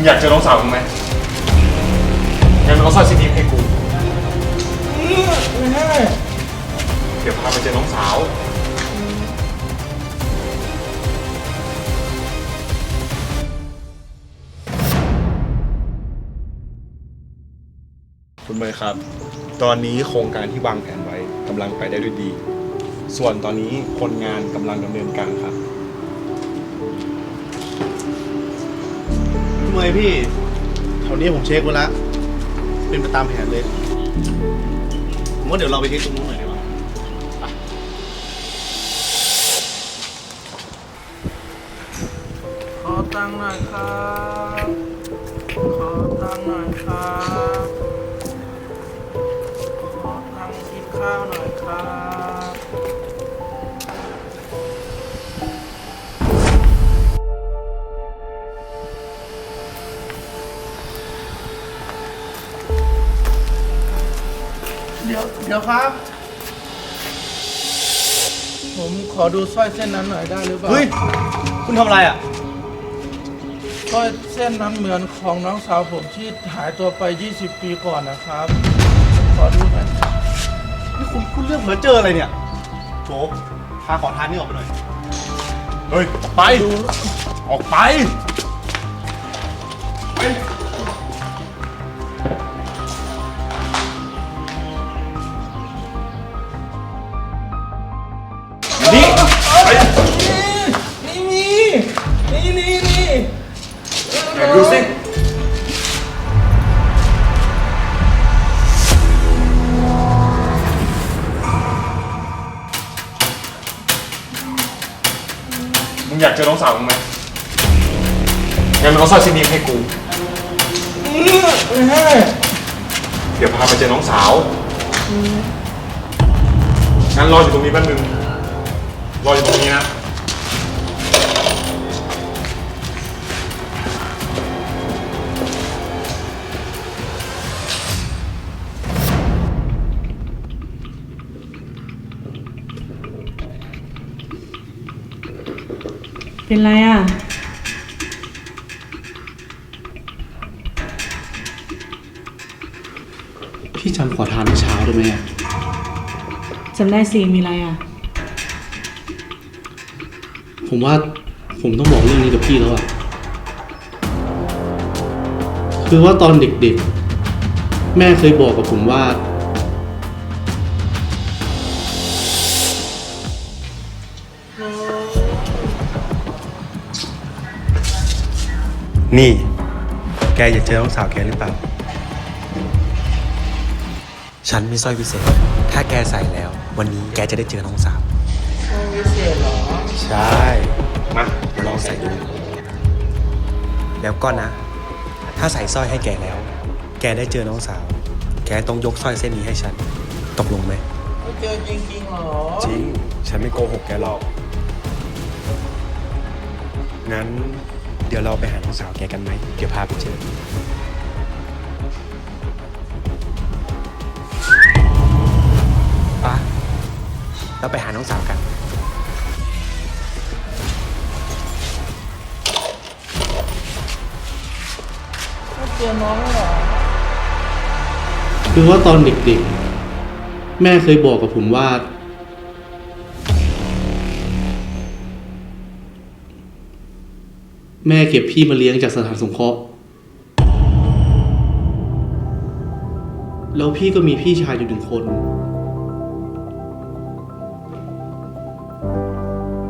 งอยากเจอน้องสาวมึงไหมงั้นมึงเอาสร้อยเส้นนี้ให้กู เดี๋ยวพาไปเจอน้องสาว คุณเมย์ครับ ตอนนี้โครงการที่วางแผนไว้กำลังไปได้ด้วยดี ส่วนตอนนี้คนงานกำลังดำเนินการครับ เมย์พี่แถวนี้ผมเช็คไว้แล้วเป็นไปตามแผนเลย ผมว่าเดี๋ยวเราไปเช็คตรงนู้นหน่อยดีกว่าขอตังค์หน่อยครับ ขอตังค์หน่อยครับ ขอตังค์กินข้าวหน่อยครับ ดี๋ยวเดี๋ยวครับ ผมขอดูสร้อยเส้นนั้นหน่อยได้หรือเปล่าเฮ้ย คุณทำอะไรอะ สร้อยเส้นนั้นเหมือนของน้องสาวผมที่หายตัวไป 20 ปีก่อนนะครับ ขอดูหน่อยนี่คุณคุณเรื่องเพ้อเจออะไรเนี่ยโถพาขอทานนี่ออกไปหน่อย เฮ้ย ไปออกไปนี่ นี่นี่นี่ไหนดูสิมึงอยากเจอน้องสาวมึงไหมงั้นมึงเอาสร้อยเส้นนี้ให้กู เดี๋ยวพาไปเจอน้องสาว งั้นรออยู่ตรงนี้แป๊บนึง รออยู่ตรงนี้นะ เป็นไรอะ พี่จำขอทานเมื่อเช้าได้ไหมอะจำได้สิมีอะไรอะ ผมว่าผมต้องบอกเรื่องนี้กับพี่แล้วอะคือว่าตอนเด็กๆ แม่เคยบอกกับผมว่า นี่ แกอยากเจอน้องสาวแกหรือเปล่า ฉันมีสร้อยพิเศษ ถ้าแกใส่แล้ว วันนี้แกจะได้เจอน้องสาว พิเศษเหรอ ใช่ มาลองใส่ดู แล้วก็นะ ถ้าใส่สร้อยให้แกแล้ว แกได้เจอน้องสาว แกต้องยกสร้อยเส้นนี้ให้ฉัน ตกลงไหมไม่เจอจริงๆเหรอ จริง ฉันไม่โกหกแกหรอก งั้น เดี๋ยวเราไปหาน้องสาวแกกันไหม เดี๋ยวพาไปเจอ ปะเราไปหาน้องสาวกันไม่เจอน้องเหรอคือว่าตอนเด็กๆ แม่เคยบอกกับผมว่า แม่เก็บพี่มาเลี้ยงจากสถานสงเคราะห์ แล้วพี่ก็มีพี่ชายอยู่หนึ่งคน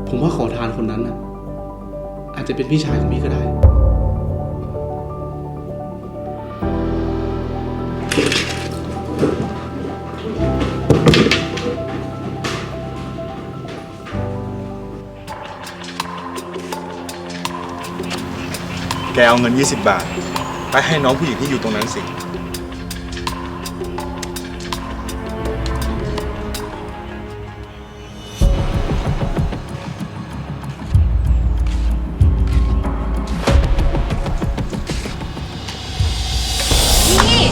ผมว่าขอทานคนนั้นน่ะ อาจจะเป็นพี่ชายของพี่ก็ได้ เอาเงิน 20 บาท ไปให้น้องผู้หญิงที่อยู่ตรงนั้นสิพี่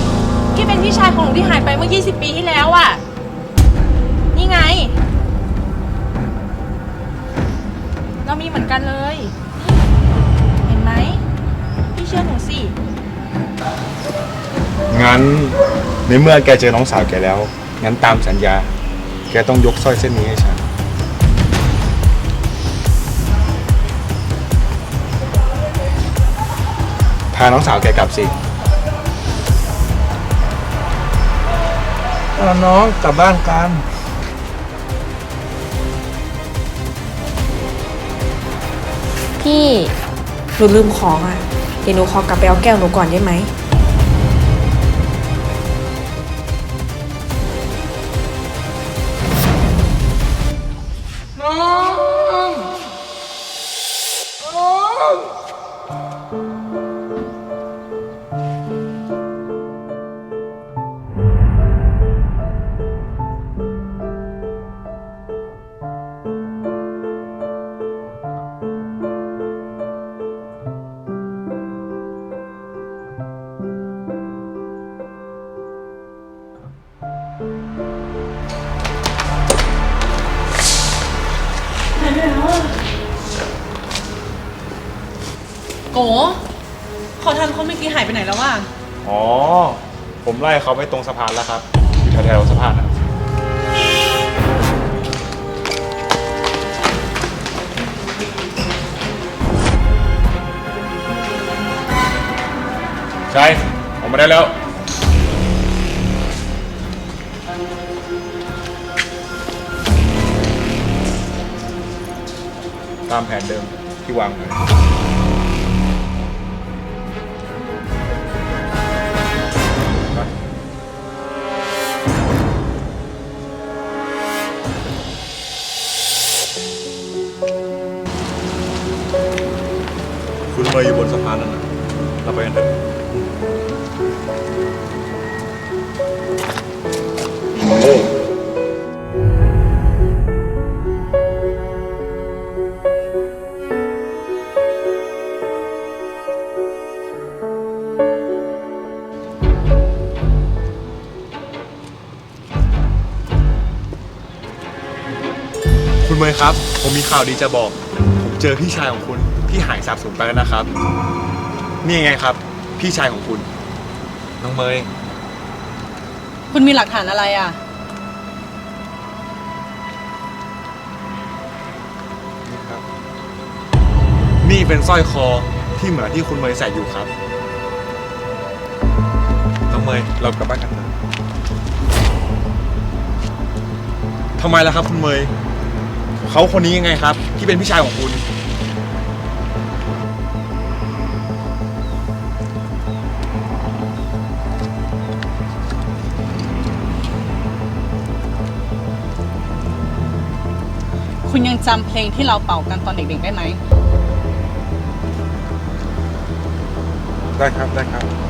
พี่เป็นพี่ชายของหนูที่หายไปเมื่อ 20 ปีที่แล้วอะ่ะ นี่ไง เรามีเหมือนกันเลย เห็นไหมพี่เชื่อหนูสิ งั้นในเมื่อแกเจอน้องสาวแกแล้ว งั้นตามสัญญา แกต้องยกสร้อยเส้นนี้ให้ฉัน พาน้องสาวแกกลับสิ เอาน้องกลับบ้านกัน พี่หนูลืมของอะเดี๋ยวหนูขอกลับไปเอาแก้วหนูก่อนได้ไหม โกขอทันคนเมื่อกี้หายไปไหนแล้วว่ะอ๋อ ผมไล่เขาไว้ตรงสะพานแล้วครับ อยู่แถวๆสะพานนะใช่ออกมาได้แล้ว ตามแผนเดิมที่วางไว้ เราไปกันเถอะคุณเมย์ครับ ผมมีข่าวดีจะบอก ผมเจอพี่ชายของคุณที่หายสาบสูญไปแล้วนะครับ นี่ไงครับ พี่ชายของคุณ น้องเมย์คุณมีหลักฐานอะไรอะนี่ครับนี่เป็นสร้อยคอที่เหมือนที่คุณเมย์ใส่อยู่ครับ น้องเมย์เรากลับบ้านกันเถอะทำไมล่ะครับ คุณเมย์เขาคนนี้ยังไงครับ ที่เป็นพี่ชายของคุณ คุณยังจำเพลงที่เราเป่ากันตอนเด็กๆได้ไหม ได้ครับ ได้ครับ